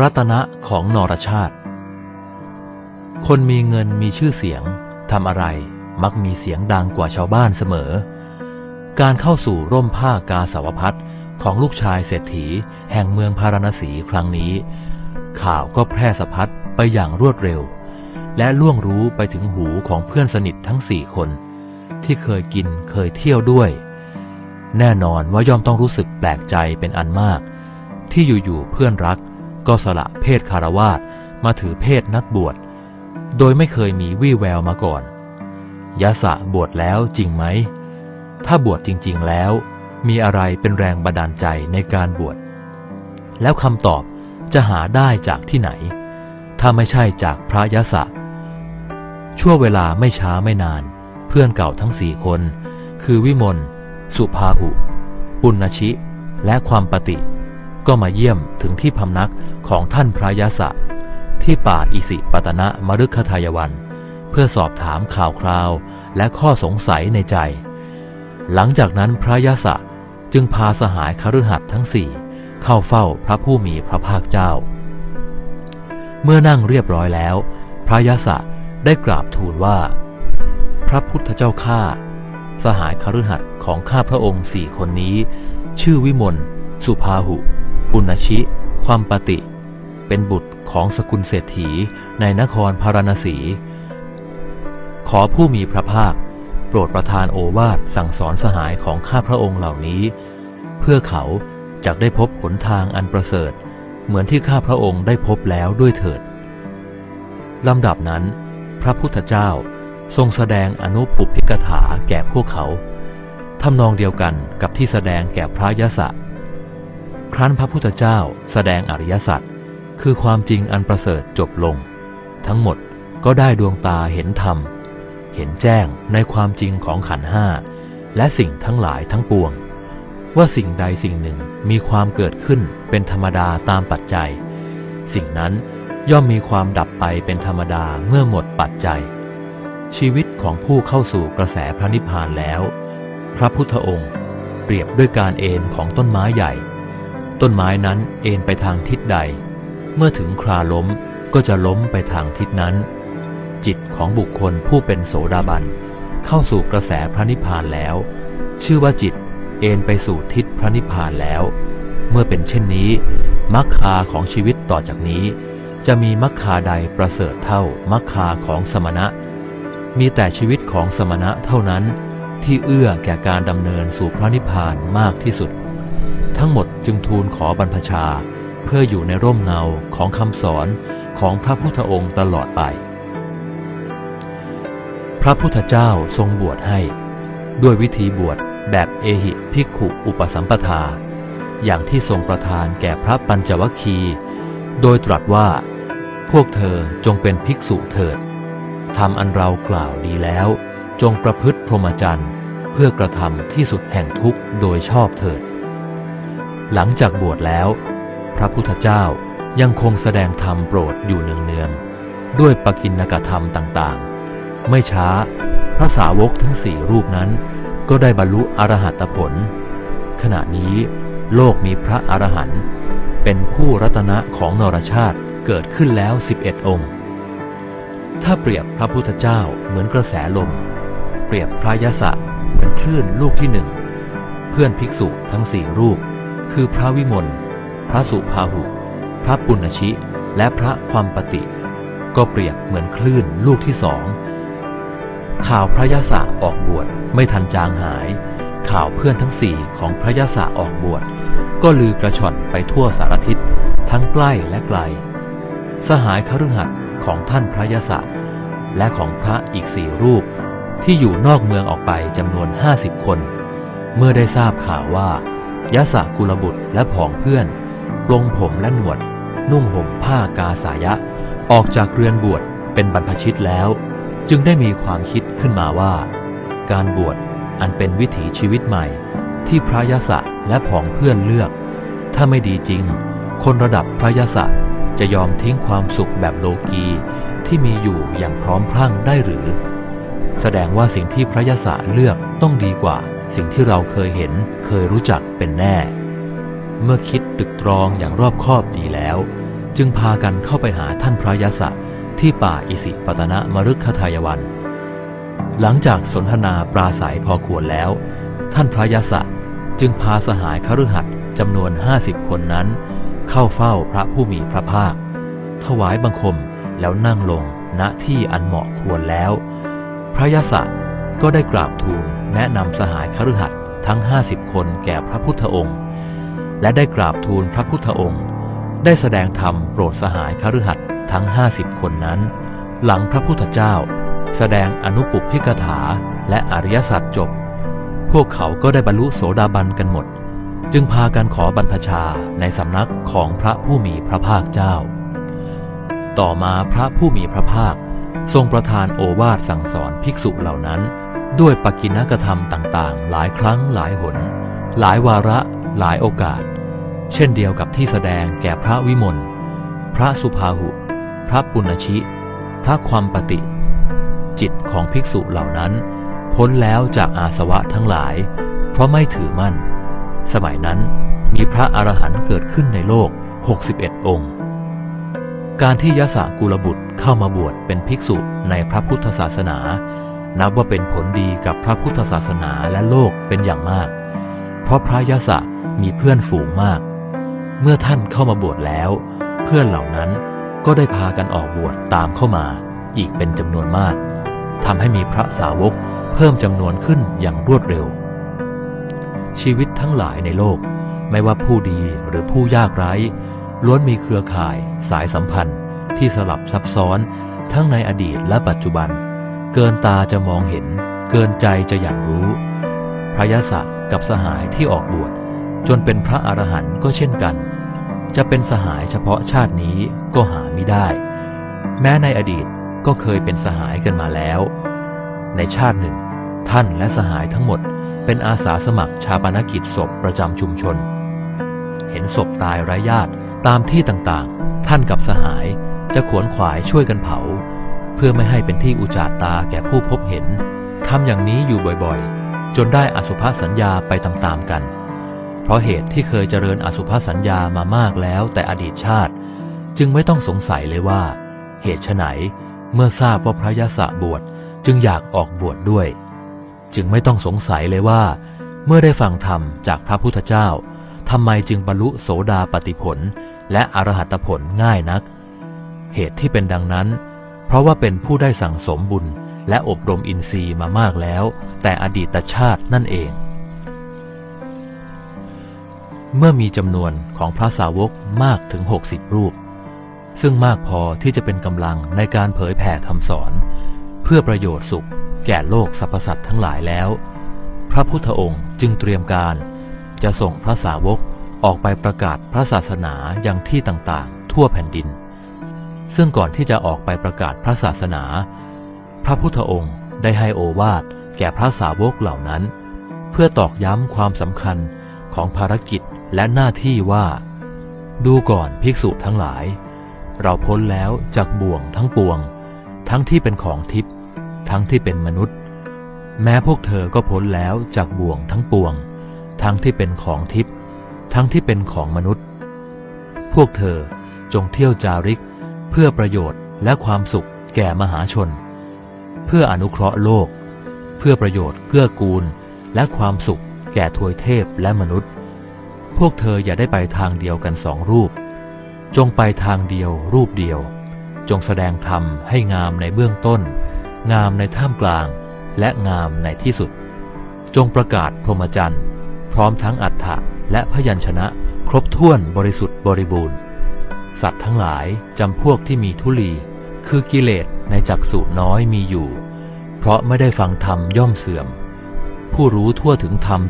รัตนะของนรชาติ คนมีเงินมีชื่อเสียงทำอะไรมักมีเสียงดังกว่าชาวบ้านเสมอ การเข้าสู่ร่มผ้ากาสาวพัดของลูกชายเศรษฐีแห่งเมืองพาราณสีครั้งนี้ ข่าวก็แพร่สะพัดไปอย่างรวดเร็ว และล่วงรู้ไปถึงหูของเพื่อนสนิททั้งสี่คน ที่เคยกินเคยเที่ยวด้วย แน่นอนว่าย่อมต้องรู้สึกแปลกใจเป็นอันมาก ที่อยู่ๆเพื่อนรัก ก็สละเพศคารวาสมาถือเพศนักบวช โดยไม่เคยมีวี่แววมาก่อน ยะสะบวชแล้วจริงไหม ถ้าบวชจริง ๆ แล้ว มีอะไรเป็นแรงบันดาลใจในการบวช แล้วคำตอบจะหาได้จากที่ไหน ถ้าไม่ใช่จากพระยะสะ ชั่วเวลาไม่ช้าไม่นาน เพื่อนเก่าทั้งสี่คน คือวิมล สุภาหุ ปุณณชิ และความปฏิ ก็มาเยี่ยมถึงที่พำนักของท่านพระยะสะ ที่ป่าอิสิปตนะมฤคทายวัน เพื่อสอบถามข่าวคราวและข้อสงสัยในใจ หลังจากนั้นพระยะสะจึงพาสหายคฤหัสถ์ทั้งสี่เข้าเฝ้าพระผู้มีพระภาคเจ้า เมื่อนั่งเรียบร้อยแล้ว พระยะสะได้กราบทูลว่า พระพุทธเจ้าข้าสหายคฤหัสถ์ของข้าพระองค์สี่คนนี้ ชื่อวิมลสุภาหุ ปุณชิ ความปฏิ เป็นบุตรของสกุลเศรษฐีในนครพาราณสี ขอผู้มีพระภาค โปรดประทานโอวาทสั่งสอนสหายของข้าพระองค์เหล่านี้ เพื่อเขาจะได้พบหนทางอันประเสริฐ เหมือนที่ข้าพระองค์ได้พบแล้วด้วยเถิดลำดับนั้น พระพุทธเจ้าทรงแสดงอนุปุพพิกถาแก่พวกเขาทำนองเดียวกันกับที่แสดงแก่พระยศะ ครั้นพระพุทธเจ้าแสดงอริยสัจคือความจริงอันประเสริฐจบลง ทั้งหมดก็ได้ดวงตาเห็นธรรม เห็นแจ้งในความจริงของขันห้าและสิ่งทั้งหลายทั้งปวง ว่าสิ่งใดสิ่งหนึ่งมีความเกิดขึ้นเป็นธรรมดาตามปัจจัย สิ่งนั้นย่อมมีความดับไปเป็นธรรมดาเมื่อหมดปัจจัย ชีวิตของผู้เข้าสู่กระแสพระนิพพานแล้ว พระพุทธองค์ เปรียบด้วยการเอ็นของต้นไม้ใหญ่ ต้นไม้นั้นเอ็นไปทางทิศใด เมื่อถึงคราล้มก็จะล้มไปทางทิศนั้น จิตของบุคคลผู้เป็นโสดาบัน เข้าสู่กระแสพระนิพพานแล้ว ชื่อว่าจิตเอ็นไปสู่ทิศพระนิพพานแล้ว เมื่อเป็นเช่นนี้มรรคาของชีวิตต่อจากนี้ จะมีมรรคาใดประเสริฐเท่ามรรคาของสมณะ มีแต่ชีวิตของสมณะเท่านั้น ที่เอื้อแก่การดำเนินสู่พระนิพพานมากที่สุด ทั้งหมดจึงทูลขอบรรพชา เพื่ออยู่ในร่มเงาของคำสอนของพระพุทธองค์ตลอดไป พระพุทธเจ้าทรงบวชให้ ด้วยวิธีบวชแบบเอหิภิกขุอุปสัมปทา อย่างที่ทรงประทานแก่พระปัญจวัคคี โดยตรัสว่า พวกเธอจงเป็นภิกษุเถิดทำอันเรากล่าวดีแล้ว จงประพฤติพรหมจรรย์ เพื่อกระทำที่สุดแห่งทุกข์โดยชอบเถิด หลังจากบวชแล้ว พระพุทธเจ้ายังคงแสดงธรรมโปรดอยู่เนืองๆด้วยปกิณกธรรมต่างๆ ไม่ช้าพระสาวกทั้งสี่รูปนั้นก็ได้บรรลุอรหัตผล ขณะนี้โลกมีพระอรหันต์เป็นผู้รัตนะของนรชาติเกิดขึ้นแล้ว 11 องค์ ถ้าเปรียบพระพุทธเจ้าเหมือนกระแสลม เปรียบพระยศะเหมือนคลื่นลูกที่หนึ่ง เพื่อนภิกษุทั้งสี่รูป คือพระวิมล พระสุภาหุ พระปุณชิ และพระความปฏิ ก็เปรียบเหมือนคลื่นลูกที่สอง ข่าวพระยศะออกบวชไม่ทันจางหาย ข่าวเพื่อนทั้งสี่ของพระยศะออกบวชก็ลือกระชอนไปทั่วสารทิศทั้งใกล้และไกล สหายคฤหัสถ์ของท่านพระยศะและของพระอีกสี่รูปที่อยู่นอกเมืองออกไปจำนวนห้าสิบคน เมื่อได้ทราบข่าวว่า ยะสะกุลบุตรและผองเพื่อนปลงผมและหนวด นุ่งห่มผ้ากาสายะ ออกจากเรือนบวชเป็นบรรพชิตแล้ว จึงได้มีความคิดขึ้นมาว่า การบวชอันเป็นวิถีชีวิตใหม่ ที่พระยศะและผองเพื่อนเลือก ถ้าไม่ดีจริง คนระดับพระยศะจะยอมทิ้งความสุขแบบโลกีที่มีอยู่อย่างพร้อมพรั่งได้หรือ แสดงว่าสิ่งที่พระยศะเลือกต้องดีกว่า สิ่งที่เราเคยเห็นเคยรู้จักเป็นแน่ เมื่อคิดตึกตรองอย่างรอบคอบดีแล้ว จึงพากันเข้าไปหาท่านพระยศะที่ป่าอิสิปตนะมฤคทายวัน หลังจากสนทนาปราศัยพอควรแล้ว ท่านพระยศะจึงพาสหายคฤหัสถ์จำนวนห้าสิบคนนั้น เข้าเฝ้าพระผู้มีพระภาค ถวายบังคมแล้วนั่งลงณที่อันเหมาะควรแล้ว พระยศะก็ได้กราบทูลแนะนำสหายคฤหัสถ์ทั้งห้าสิบคนแก่พระพุทธองค์ และได้กราบทูลพระพุทธองค์ ได้แสดงธรรมโปรดสหายคฤหัสถ์ทั้งห้าสิบคนนั้น หลังพระพุทธเจ้า แสดงอนุปุพพิกถาและอริยสัจจบ พวกเขาก็ได้บรรลุโสดาบันกันหมด จึงพากันขอบรรพชาในสำนักของพระผู้มีพระภาคเจ้า ต่อมาพระผู้มีพระภาค ทรงประทานโอวาทสั่งสอนภิกษุเหล่านั้น ด้วยปกิณกธรรมต่างๆ หลายครั้งหลายหน หลายวาระ หลายโอกาส เช่นเดียวกับที่แสดงแก่พระวิมล พระสุภาหุ พระปุณชิ พระความปฏิ จิตของภิกษุเหล่านั้น พ้นแล้วจากอาสวะทั้งหลาย เพราะไม่ถือมั่น สมัยนั้นมีพระอรหันต์เกิดขึ้นในโลก 61 องค์ การที่ยะสะกุลบุตรเข้ามาบวชเป็นภิกษุในพระพุทธศาสนา นับว่าเป็นผลดีกับพระพุทธศาสนาและโลกเป็นอย่างมาก เพราะพระยะสะมีเพื่อนฝูงมาก เมื่อท่านเข้ามาบวชแล้ว เพื่อนเหล่านั้นก็ได้พากันออกบวชตามเข้ามา อีกเป็นจำนวนมากทำให้มีพระสาวกเพิ่มจำนวนขึ้นอย่างรวดเร็ว ชีวิตทั้งหลายในโลก ไม่ว่าผู้ดีหรือผู้ยากไร้ ล้วนมีเครือข่าย สายสัมพันธ์ ที่สลับซับซ้อน ทั้งในอดีตและปัจจุบัน เกินตาจะมองเห็น เกินใจจะอยากรู้ พระยศะกับสหายที่ออกบวชจนเป็นพระอรหันต์ก็เช่นกัน จะเป็นสหายเฉพาะชาตินี้ก็หาไม่ได้ แม้ในอดีตก็เคยเป็นสหายกันมาแล้ว ในชาติหนึ่ง ท่านและสหายทั้งหมด เป็นอาสาสมัครชาปนกิจศพประจำชุมชน เห็นศพตายไร้ญาติ ตามที่ต่างๆ ท่านกับสหายจะขวนขวายช่วยกันเผา เพื่อไม่ให้เป็นที่อุจาตาแก่ผู้พบเห็นทำอย่างนี้อยู่บ่อยๆ จนได้อสุภสัญญาไปตามๆกัน เพราะเหตุที่เคยเจริญอสุภสัญญามามากแล้วแต่อดีตชาติ จึงไม่ต้องสงสัยเลยว่า เหตุไฉนเมื่อทราบว่าพระยศบวชจึงอยากออกบวชดด้วย จึงไม่ต้องสงสัยเลยว่า เมื่อได้ฟังธรรมจากพระพุทธเจ้า ทำไมจึงบรรลุโสดาปติผล และอรหัตผลง่ายนัก เหตุที่เป็นดังนั้น เพราะว่าเป็นผู้ได้สั่งสมบุญและอบรมอินทรีย์มามากแล้ว แต่อดีตชาตินั่นเอง เมื่อมีจำนวนของพระสาวกมากถึง 60 รูป ซึ่งมากพอที่จะเป็นกำลังในการเผยแผ่คำสอน เพื่อประโยชน์สุข แก่โลกสรรพสัตว์ทั้งหลายแล้ว พระพุทธองค์จึงเตรียมการ จะส่งพระสาวกออกไปประกาศพระศาสนาอยังที่ต่างๆ ทั่วแผ่นดิน ซึ่งก่อนที่จะออกไปประกาศพระศาสนา พระพุทธองค์ได้ให้โอวาทแก่พระสาวกเหล่านั้น เพื่อตอกย้ำความสำคัญของภารกิจและหน้าที่ว่า ดูก่อนภิกษุทั้งหลาย เราพ้นแล้วจากบ่วงทั้งปวง ทั้งที่เป็นของทิพย์ทั้งที่เป็นมนุษย์ แม้พวกเธอก็พ้นแล้วจากบ่วงทั้งปวง ทั้งที่เป็นของทิพย์ทั้งที่เป็นของมนุษย์ พวกเธอจงเที่ยวจาริก เพื่อประโยชน์และความสุขแก่มหาชน เพื่ออนุเคราะห์โลก เพื่อประโยชน์เกื้อกูล และความสุขแก่ทวยเทพและมนุษย์ พวกเธออย่าได้ไปทางเดียวกันสองรูป จงไปทางเดียวรูปเดียว จงแสดงธรรมให้งามในเบื้องต้น งามในท่ามกลาง และงามในที่สุด จงประกาศพรหมจรรย์ ร้อมทั้งอัฏฐะและพยัญชนะ ครบถ้วนบริสุทธิ์บริบูรณ์ สัตว์ทั้งหลายจำพวกที่มีทุลี คือกิเลสในจักษุน้อยมีอยู่ เพราะไม่ได้ฟังธรรมย่อมเสื่อม ผู้รู้ทั่วถึงธรรม